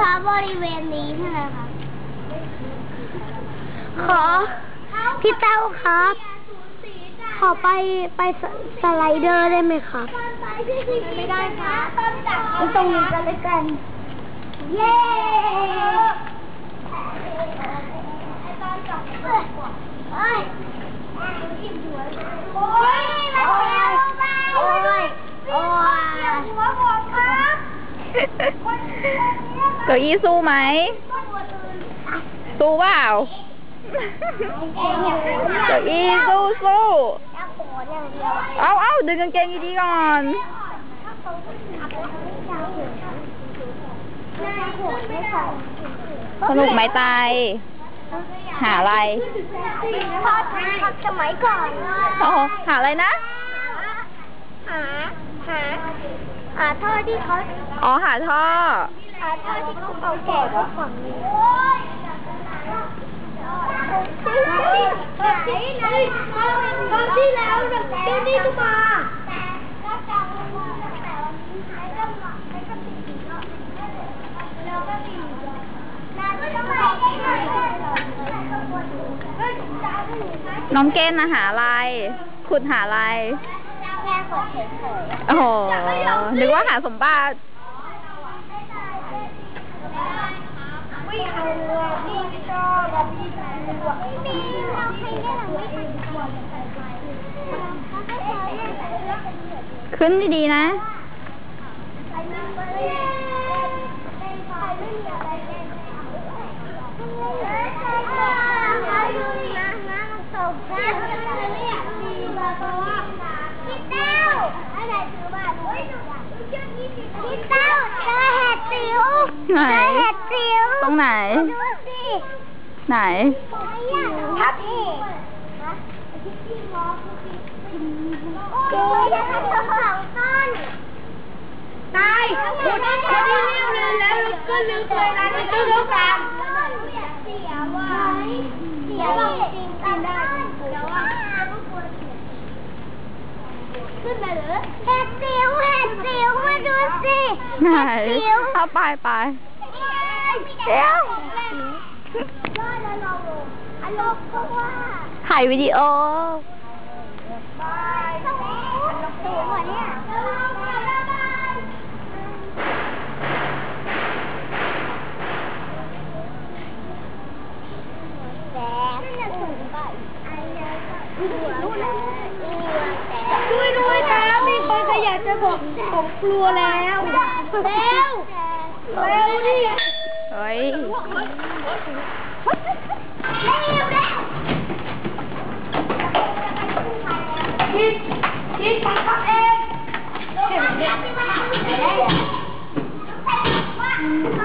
คะบริเวณนี้ใช่ไหมคะขอพี่เต้าครับ ขอไปไปสสไลเดอร์ได้ไหมครับไม่ได้ค่ะตรงนี้กันเลยกัน เย้เอ้ยโอ้ยมัน เสียวไปโอ้ยโอ้ยหัวผมครับเก้าอี้สู้ไหม สู้เปล่าเก้าอี้สู้สู้เอาเอาดึงกางเกงดีๆก่อนสนุกไหมตาย หาอะไรพอทักสมัยก่อนโอ้โหหาอะไรนะ หา หา หาท่อที่เขา อ๋อ หาท่อ หาท่อที่เขาเอาแก่ก็ฝั่งนี้แบบนี้เลยคราวที่แล้วแบบเจ้านี่ก็มาแต่ก็จำไม่ได้แต่วันนี้ใช้ก็มาใช้ก็ติดอยู่แล้วก็ติดอยู่แล้วก็ทำไมได้ไงเฮ้ยจ้าไม่รู้นะน้องเกณฑ์นะหาอะไรขุดหาอะไรแค่ขอเฉยๆโอ้โหนึกว่าหาสมบัติ ขึ้นดีๆนะใครไม่เล่นเป็นใครไม่มีอะไรเล่นใครดูดินะนะตกนะไม่อยากมีแบบว่าพี่เต้าอะไรถือบ้านเฮ้ยพี่เต้าเจอเห็ดสิวไหน เจอเห็ดสิว ตรงไหน ดูสิ ไหนทับอีกดูจะทำสองต้นตายคนที่คนที่เลี้ยวเร็วแล้วก็ลืมเลยนะที่ต้องรู้กันเสียว่ะเสียจริงจำได้เดี๋ยวว่าขึ้นมาเหรอเห็ดสิวเห็ดสิวมาดูสิไหนเห็ดสิวเอาไปไปเดี๋ยว รอดแล้วเราอารมณ์เพราะว่าถ่ายวิดีโอบายต้องลงตัวก่อนเนี่ยบายแสบนั่นจะสูงไปอันนี้ก็รู้แล้วแต่ช่วยด้วยนะมีคนขยะจะบอกผมกลัวแล้ว เร็ว เร็วดิ Thank you.